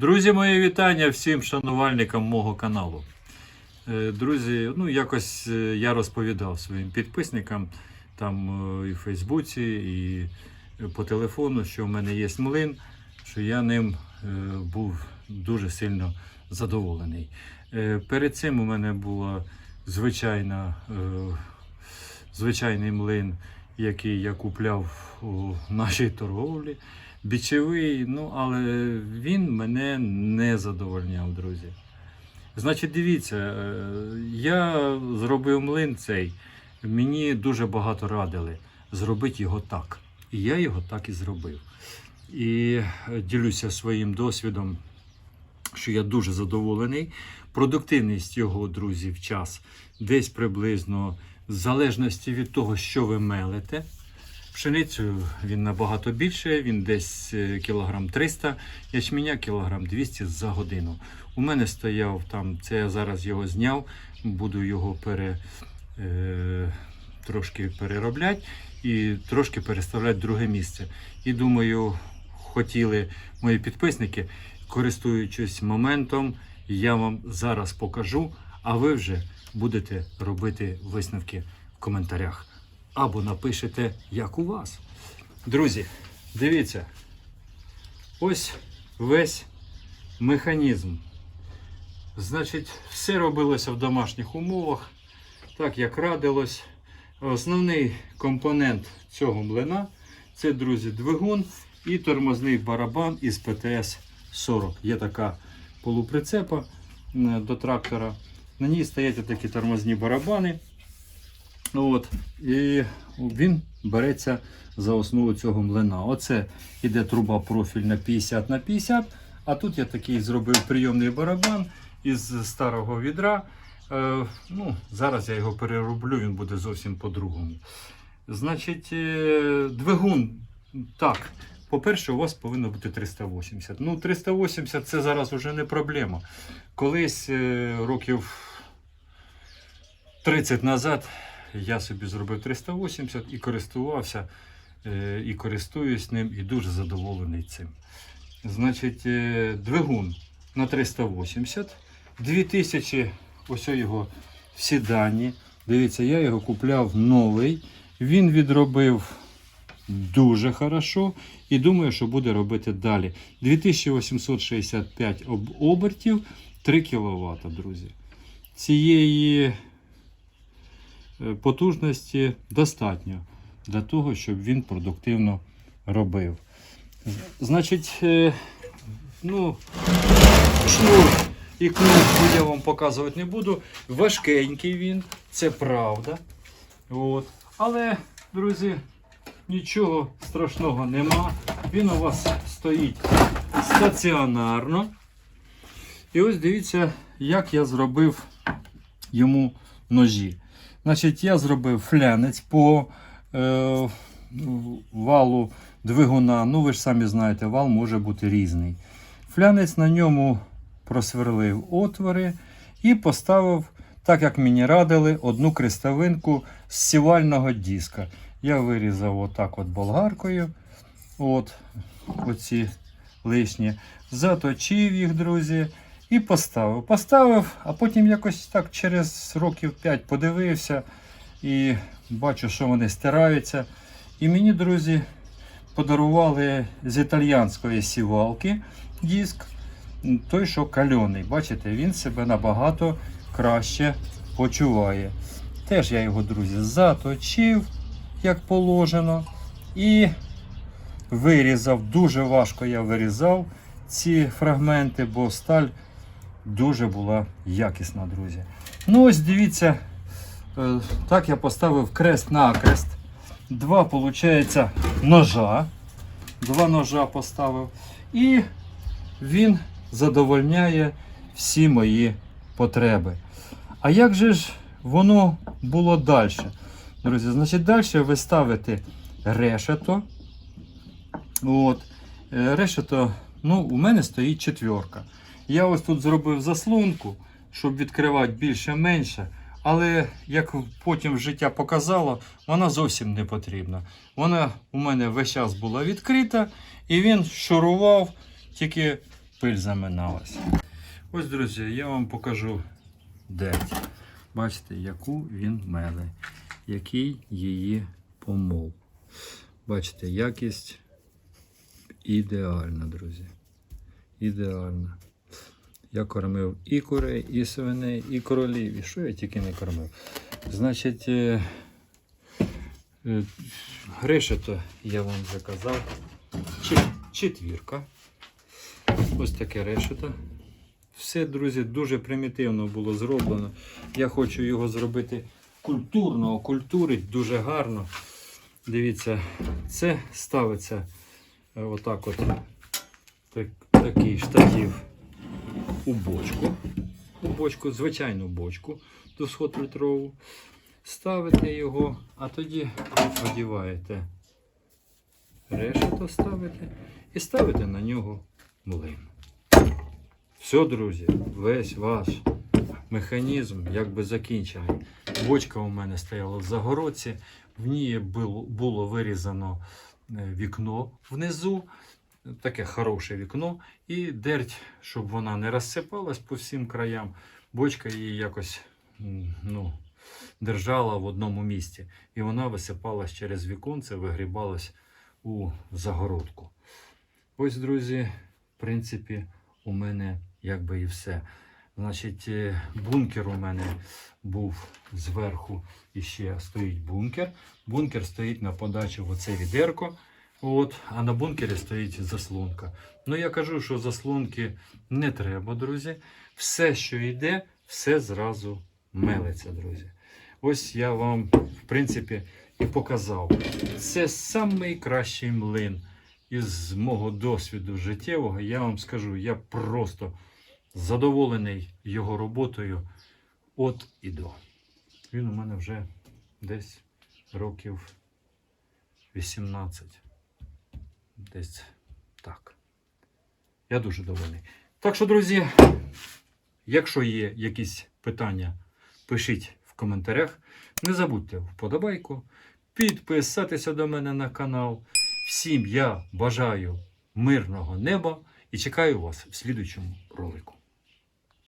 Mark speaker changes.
Speaker 1: Друзі, мої вітання всім шанувальникам мого каналу. Е, Друзі, ну якось е, я розповідав своїм підписникам там е, і в Фейсбуці, і по телефону, що в мене є млин, що я ним був дуже сильно задоволений. Перед цим у мене була звичайна, звичайний млин, який я купляв у нашій торговлі бічевий, ну але він мене не задовольняв, друзі. Значить, дивіться, е, я зробив млин цей, мені дуже багато радили зробити його так. І я його так і зробив. І ділюся своїм досвідом, що я дуже задоволений. Продуктивність його, друзі, в час десь приблизно в залежності від того, що ви мелите. Пшеницю він набагато більше, він десь е, кілограм 300, ячменя кілограм 200 за годину. У мене стояв там, це я зараз його зняв, буду його пере, е, трошки переробляти і трошки переставляти в друге місце. І думаю, хотіли мої підписники, користуючись моментом, я вам зараз покажу, а ви вже будете робити висновки в коментарях або напишете, як у вас. Друзі, дивіться, ось весь механізм. Значить, все робилося в домашніх умовах, так як радилось. Основний компонент цього млина це, друзі, двигун і тормозний барабан із ПТС 40. Є така полуприцепа е, до трактора. На ній стоять такі тормозні барабани. От, і він береться за основу цього млина. Оце іде труба профільна 50 на 50, а тут я такий зробив прийомний барабан із старого відра. Е, ну, зараз я його перероблю, він буде зовсім по-другому. Значить, е, двигун, так, по-перше, у вас повинно бути 380. Ну, 380 це зараз вже не проблема. Колись е, років 30 назад я собі зробив 380 і користувався, е, і користуюсь ним, і дуже задоволений цим. Значить, е, двигун на 380, 2000, ось його всі. Дивіться, я його купляв новий. Він відробив дуже хорошо і думаю, що буде робити далі. 2865 об- обертів, 3 кВт, друзі. Цієї потужності достатньо для того, щоб він продуктивно робив. Значить, е, ну, шнур і кнопку я вам показувати не буду. Важкенький він, це правда. От. Але, друзі, нічого страшного нема. Він у вас стоїть стаціонарно. І ось дивіться, як я зробив йому ножі. Значить, я зробив флянець по е, валу двигуна. Ну, ви ж самі знаєте, вал може бути різний. Флянець на ньому просверлив отвори і поставив, так як мені радили, одну крестовинку з сівального диска. Я вирізав отак от болгаркою. От, оці лишні. Заточив їх, друзі, і поставив. Поставив, а потім якось так через років 5 подивився і бачу, що вони стираються. І мені, друзі, подарували з італьянської сівалки диск, той, що кальоний. Бачите, він себе набагато краще почуває. Теж я його, друзі, заточив, як положено. І вирізав. Дуже важко я вирізав ці фрагменти, бо сталь дуже була якісна, друзі. Ну, ось дивіться, е, так я поставив крест-накрест. Два, виходить, ножа. Два ножа поставив. І він задовольняє всі мої потреби. А як же ж воно було далі? Друзі, значить, далі ви ставите решето. От. Е, Решето, ну, у мене стоїть четверка. Я ось тут зробив заслонку, щоб відкривати більше-менше. Але як потім життя показало, вона зовсім не потрібна. Вона у мене весь час була відкрита, і він шурував тільки пиль заминалась. Ось, друзі, я вам покажу дерть. Бачите, яку він меле, який її помол. Бачите, якість ідеальна, друзі. Ідеальна. Я кормив і курей, і свиней, і королів, і що я тільки не кормив. Значить, е, е, решето я вам вже казав. Чет- Четвірка. Ось таке решето. Все, друзі, дуже примітивно було зроблено. Я хочу його зробити культурно, окультурить дуже гарно. Дивіться, це ставиться е, отак от так, такий штатив у бочку. У бочку, звичайну бочку 200-літрову. Ставите його, а тоді одіваєте решето ставите і ставите на нього млин. Все, друзі, весь ваш механізм якби закінчений. Бочка у мене стояла в загородці, в ній було, було вирізано е, вікно внизу, таке хороше вікно, і дерть, щоб вона не розсипалась по всім краям, бочка її якось ну, держала в одному місці. І вона висипалась через віконце, вигрібалась у загородку. Ось, друзі, в принципі, у мене якби і все. Значить, е, бункер у мене був зверху і ще стоїть бункер. Бункер стоїть на подачу в оце відерко. От, а на бункері стоїть заслонка. Ну я кажу, що заслонки не треба, друзі. Все, що йде, все зразу мелиться, друзі. Ось я вам, в принципі, і показав. Це найкращий млин із мого досвіду життєвого. Я вам скажу, я просто задоволений його роботою от і до. Він у мене вже десь років 18. Десь так. Я дуже довольний. Так що, друзі, якщо є якісь питання, пишіть в коментарях. Не забудьте вподобайку, підписатися до мене на канал. Всім я бажаю мирного неба і чекаю вас в слідучому ролику.